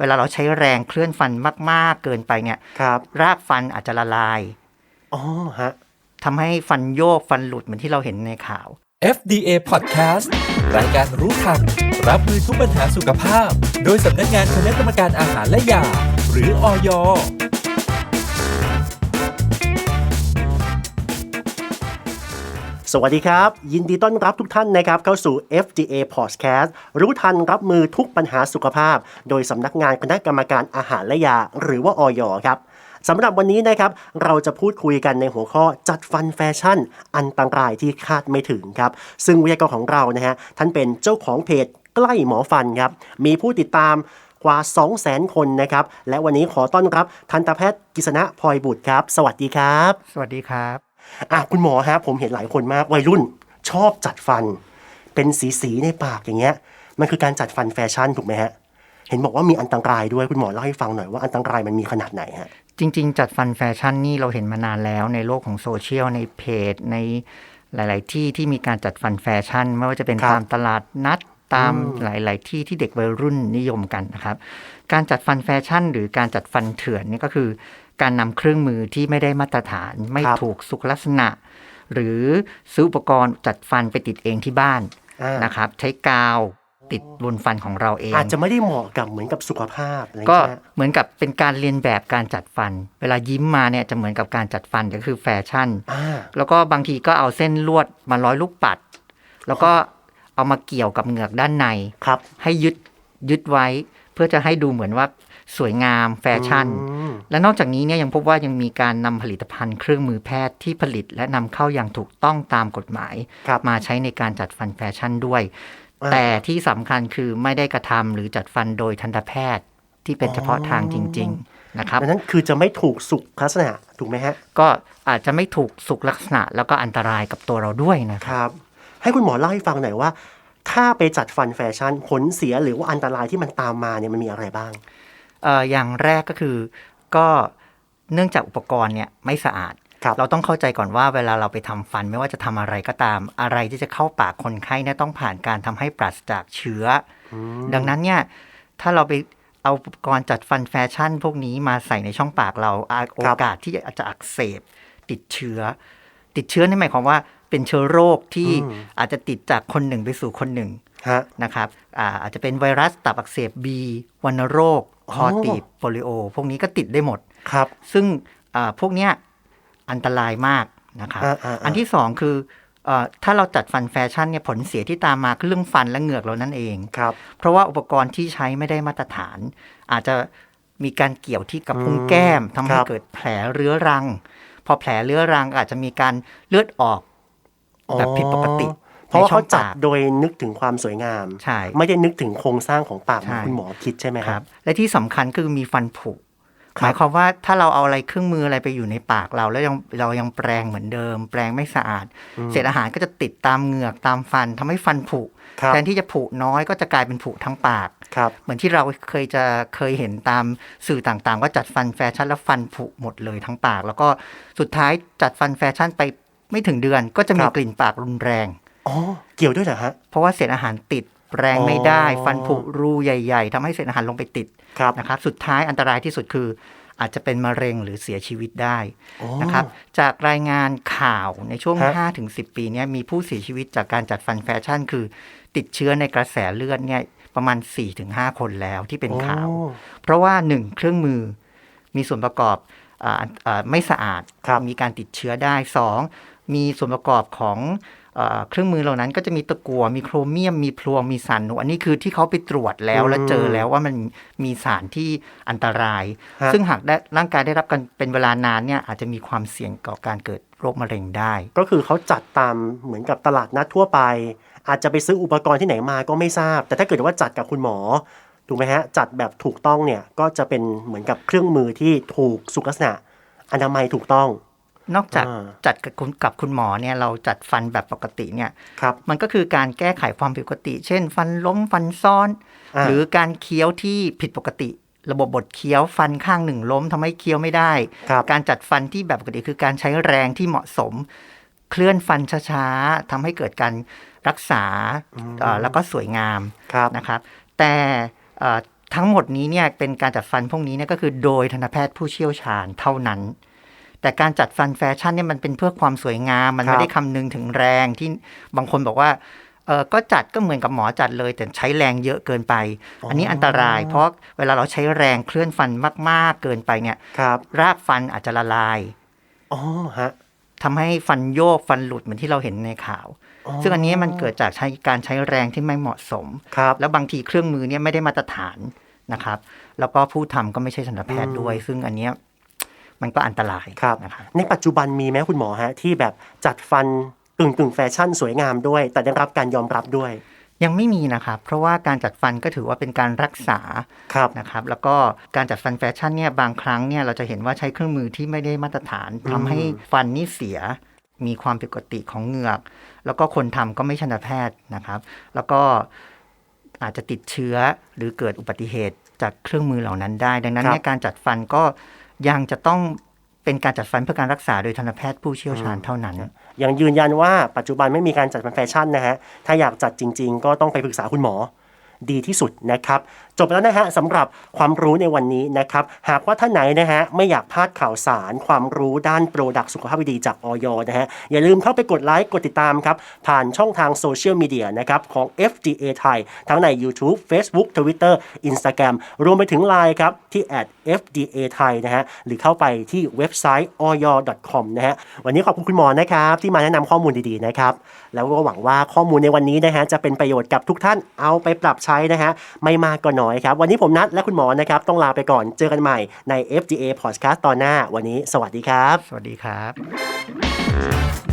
เวลาเราใช้แรงเคลื่อนฟันมาก ๆ เกินไปเนี่ยครับ รากฟันอาจจะละลายอ๋อฮะทำให้ฟันโยกฟันหลุดเหมือนที่เราเห็นในข่าว FDA Podcast รายการรู้ทันรับมือทุกปัญหาสุขภาพ โดยสำนักงานคณะกรรมการอาหารและยา หรืออย สวัสดีครับ ยินดีต้อนรับทุกท่านนะครับเข้าสู่ FDA Podcast รู้ทันรับมือทุกปัญหาสุขภาพ โดยสำนักงานคณะกรรมการอาหารและยา หรือว่าออยครับสำหรับวันนี้นะครับ เราจะพูดคุยกันในหัวข้อจัดฟันแฟชั่น อันตรายที่คาดไม่ถึงครับ ซึ่งวิทยากรของเรานะฮะท่านเป็นเจ้าของเพจใกล้หมอฟันครับมีผู้ติดตามกว่า 200,000 คนนะครับ และวันนี้ขอต้อนรับทันตแพทย์กิษณะพลอยบุตรครับ สวัสดีครับ สวัสดีครับ อะคุณหมอฮะผมเห็นหลายคนมากวัยรุ่นชอบจัดฟัน เป็นสีสีๆในปากอย่างเงี้ย มันคือการจัดฟันแฟชั่นถูกไหมฮะ เห็นบอกว่ามีอันตรายด้วยคุณหมอเล่าให้ฟังหน่อยว่าอันตรายมันมีขนาดไหนฮะจริง ๆ จัดฟันแฟชั่นนี่เราเห็นมานานแล้วในโลกของโซเชียลในเพจในหลาย ๆ ที่ที่มีการจัดฟันแฟชั่น ไม่ว่าจะเป็นครับตามตลาดนัดตามหลาย ๆ ที่ที่เด็กวัยรุ่นนิยมกันนะครับ การจัดฟันแฟชั่น หรือการจัดฟันเถื่อนนี่ก็คือ การนำเครื่องมือที่ไม่ได้มาตรฐานไม่ครับถูกสุขลักษณะ หรือซื้ออุปกรณ์จัดฟันไปติดเองที่บ้านอ่านนะครับ ใช้กาวติดบนฟันของเราเอง อาจจะไม่ได้เหมาะกับเหมือนกับสุขภาพอะไรก็เงี้ยเหมือนกับเป็นการเรียนแบบการจัดฟัน เวลายิ้มมาเนี่ยจะเหมือนกับการจัดฟันก็คือแฟชั่นอ่าแล้วก็บางทีก็เอาเส้นลวดมาร้อยลูกปัด แล้วก็เอามาเกี่ยวกับเหงือกด้านในครับ ให้ยึดยึดไว้ เพื่อจะให้ดูเหมือนว่าสวยงามแฟชั่นอืมและนอกจากนี้เนี่ยยังพบว่ายังมีการนำผลิตภัณฑ์เครื่องมือแพทย์ที่ผลิต และนำเข้าอย่างถูกต้องตามกฎหมายครับมาใช้ในการจัดฟันแฟชั่นด้วยอ่าแต่ที่สำคัญคือไม่ได้กระทำหรือจัดฟันโดยทันตแพทย์ที่เป็นเฉพาะทางจริง ๆ นะครับดังนั้นคือจะไม่ถูกสุขลักษณะถูกไหมฮะ ก็อาจจะไม่ถูกสุขลักษณะ แล้วก็อันตรายกับตัวเราด้วยนะคครับรับ ให้คุณหมอเล่าให้ฟังหน่อยว่า ถ้าไปจัดฟันแฟชั่นผลเสียหรือว่าอันตรายที่มันตามมาเนี่ยมันมีอะไรบ้างเอ่ออย่างแรกก็คือก็เนื่องจากอุปกรณ์เนี่ยไม่สะอาดครับเราต้องเข้าใจก่อนว่าเวลาเราไปทำฟันไม่ว่าจะทำอะไรก็ตามอะไรที่จะเข้าปากคนไข้เนี่ยต้องผ่านการทำให้ปราศจากเชื้ออดังนั้นเนี่ยถ้าเราไปเอาอุปกรณ์จัดฟันแฟชั่น พวกนี้มาใส่ในช่องปากเราอาโอกาสที่จะอักเสบติดเชื้อ ติดเชื้อนี่หมายความว่า เป็นเชื้อโรคที่อาจจะติดจากคนหนึ่งไปสู่คนหนึ่งฮะนะครับอาอาจจะเป็นไวรัสตับอักเสบบีวัณโรค คอตีบโปลิโอ พวกนี้ก็ติดได้หมดครับ ซึ่งอ่าพวกเนี้ยอันตรายมากนะครับอ่าอ่าอ่าอันที่สองคืออาถ้าเราจัดฟันแฟชั่นเนี่ยผลเสียที่ตามมาคือเรื่องฟันและเหงือกเรานั่นเองครับเพราะว่าอุปกรณ์ที่ใช้ไม่ได้มาตรฐาน อาจจะมีการเกี่ยวที่กับพุ้งแก้มทำให้ครับเกิดแผลเรื้อรัง พอแผลเรื้อรังอาจจะมีการเลือดออก แบบผิดปกติเพราะว่าในช่เขาองจัดปากโดยนึกถึงความสวยงาม ใช่ ไม่ได้นึกถึงโครงสร้างของปากเหมือนใช่คุณหมอคิดใช่ไหมคครัรับบและที่สำคัญคือมีฟันผุครับหมายความว่าถ้าเราเอาอะไรเครื่องมืออะไรไปอยู่ในปากเราแล้วยังเรายังแปรงเหมือนเดิม แปรงไม่สะอาด เศษอาหารก็จะติดตามเหงือกตามฟันทำให้ฟันผุครับแทนที่จะผุน้อยก็จะกลายเป็นผุทั้งปากครับเหมือนที่เราเคยจะเคยเห็นตามสื่อต่างๆ ว่าจัดฟันแฟชั่นแล้วฟันผุหมดเลยทั้งปาก แล้วก็สุดท้ายจัดฟันแฟชั่นไป ไม่ถึงเดือนก็จะมีครับกลิ่นปากรุนแรงอ๋อเกี่ยวด้วยเหรอฮะเพราะว่าเศษอาหารติดแปรงไม่ได้ฟันผุรูใหญ่ ๆทำให้เศษอาหารลงไปติดครับนะครับ สุดท้ายอันตรายที่สุดคือ อาจจะเป็นมะเร็งหรือเสียชีวิตได้อ๋อนะครับ จากรายงานข่าวในช่วงฮะ5-10 ปีเนี้มีผู้เสียชีวิตจากการจัดฟันแฟชั่น คือ ติดเชื้อในกระแสเลือดเนี่ยประมาณ 4-5 คนแล้วที่เป็นข่าวโอ้เพราะว่า 1 เครื่องมือมีส่วนประกอบอาอ่าไม่สะอาดครับมีการติดเชื้อได้ 2มีส่วนประกอบของเออเครื่องมือเหล่านั้นก็จะมีตะกั่วมีโครเมียม มีพลวง มีสารหนูอันนี้คือที่เขาไปตรวจแล้วอืมแล้วเจอแล้วว่ามันมีสารที่อันตรายฮะซึ่งหากได้ร่างกายได้รับกันเป็นเวลานานเนี่ยอาจจะมีความเสี่ยงต่อการเกิดโรคมะเร็งได้ ก็คือเขาจัดตามเหมือนกับตลาดนัดทั่วไป อาจจะไปซื้ออุปกรณ์ที่ไหนมาก็ไม่ทราบ แต่ถ้าเกิดว่าจัดกับคุณหมอถูกไหมฮะจัดแบบถูกต้องเนี่ยก็จะเป็นเหมือนกับเครื่องมือที่ถูกสุขลักษณะอนามัยถูกต้อง นอกจากอ่าจัดกับคุณกับคุณหมอเนี่ยเราจัดฟันแบบปกติเนี่ยครับมันก็คือการแก้ไขความผิดปกติ เช่น ฟันล้มฟันซ้อนอ่าหรือการเคี้ยวที่ผิดปกติ ระบบบดเคี้ยวฟันข้างหนึ่งล้มทำให้เคี้ยวไม่ได้ครับการจัดฟันที่แบบปกติคือการใช้แรงที่เหมาะสม เคลื่อนฟันช้าๆทำให้เกิดการรักษาเอ่อแล้วก็สวยงามครับนะครับ แต่เอ่อทั้งหมดนี้เนี่ยเป็นการจัดฟันพวกนี้เนี่ยก็คือโดยทันตแพทย์ผู้เชี่ยวชาญเท่านั้น แต่การจัดฟันแฟชั่นเนี่ยมันเป็นเพื่อความสวยงาม มันครับไม่ได้คำนึงถึงแรงที่บางคนบอกว่าเออก็จัดก็เหมือนกับหมอจัดเลย แต่ใช้แรงเยอะเกินไป อันนี้อันตราย เพราะเวลาเราใช้แรงเคลื่อนฟันมาก ๆ เกินไปเนี่ยครับรากฟันอาจจะละลายอ๋อฮะทำให้ฟันโยกฟันหลุดเหมือนที่เราเห็นในข่าว ซึ่งอันนี้มันเกิดจากใช้การใช้แรงที่ไม่เหมาะสมครับแล้วบางทีเครื่องมือเนี่ยไม่ได้มาตรฐานนะครับ แล้วก็ผู้ทำก็ไม่ใช่ทันตแพทย์ด้วย ซึ่งอันเนี้ย มันก็อันตรายครับนะครับในปัจจุบันมีไหมคุณหมอฮะที่แบบจัดฟันกึ่งกึ่งๆแฟชั่นสวยงามด้วย แต่ได้รับการยอมรับด้วยยังไม่มีนะครับ เพราะว่าการจัดฟันก็ถือว่าเป็นการรักษาครับนะครับ แล้วก็การจัดฟันแฟชั่นเนี่ยบางครั้งเนี่ยเราจะเห็นว่าใช้เครื่องมือที่ไม่ได้มาตรฐานทำให้ฟันนี่เสีย มีความผิดปกติของเหงือก แล้วก็คนทำก็ไม่ใช่ทันตแพทย์นะครับ แล้วก็อาจจะติดเชื้อหรือเกิดอุบัติเหตุจากเครื่องมือเหล่านั้นได้ ดังนั้นครับเนี่ยการจัดฟันก็ ยังจะต้องเป็นการจัดฟันเพื่อการรักษาโดยทันตแพทย์ผู้เชี่ยวชาญเท่านั้น ยังยืนยันว่าปัจจุบันไม่มีการจัดเป็นแฟชั่นนะฮะ ถ้าอยากจัดจริง ๆ ก็ต้องไปปรึกษาคุณหมอ ดีที่สุดนะครับ จบแล้วนะฮะสำหรับความรู้ในวันนี้นะครับ หากว่าท่านไหนนะฮะไม่อยากพลาดข่าวสาร ความรู้ด้านโปรดักต์สุขภาพดีจากออยนะฮะอย่าลืมเข้าไปกดไลค์กดติดตามครับ ผ่านช่องทางโซเชียลมีเดียนะครับของ FDA ไทย ทั้งใน YouTube Facebook Twitter Instagram รวมไปถึง Line ครับ ที่ @fda ไทยนะฮะหรือเข้าไปที่เว็บไซต์ oy com นะฮะวันนี้ขอบคุณคุณหมอนะครับที่มาแนะนำข้อมูลดีๆนะครับแล้วก็หวังว่าข้อมูลในวันนี้นะฮะจะเป็นประโยชน์กับทุกท่านเอาไปปรับใช้นะฮะไม่มากก็น้อยครับ วันนี้ผมนัดและคุณหมอนะครับต้องลาไปก่อนเจอกันใหม่ใน FDA Podcast ตอนหน้า วันนี้สวัสดีครับ สวัสดีครับ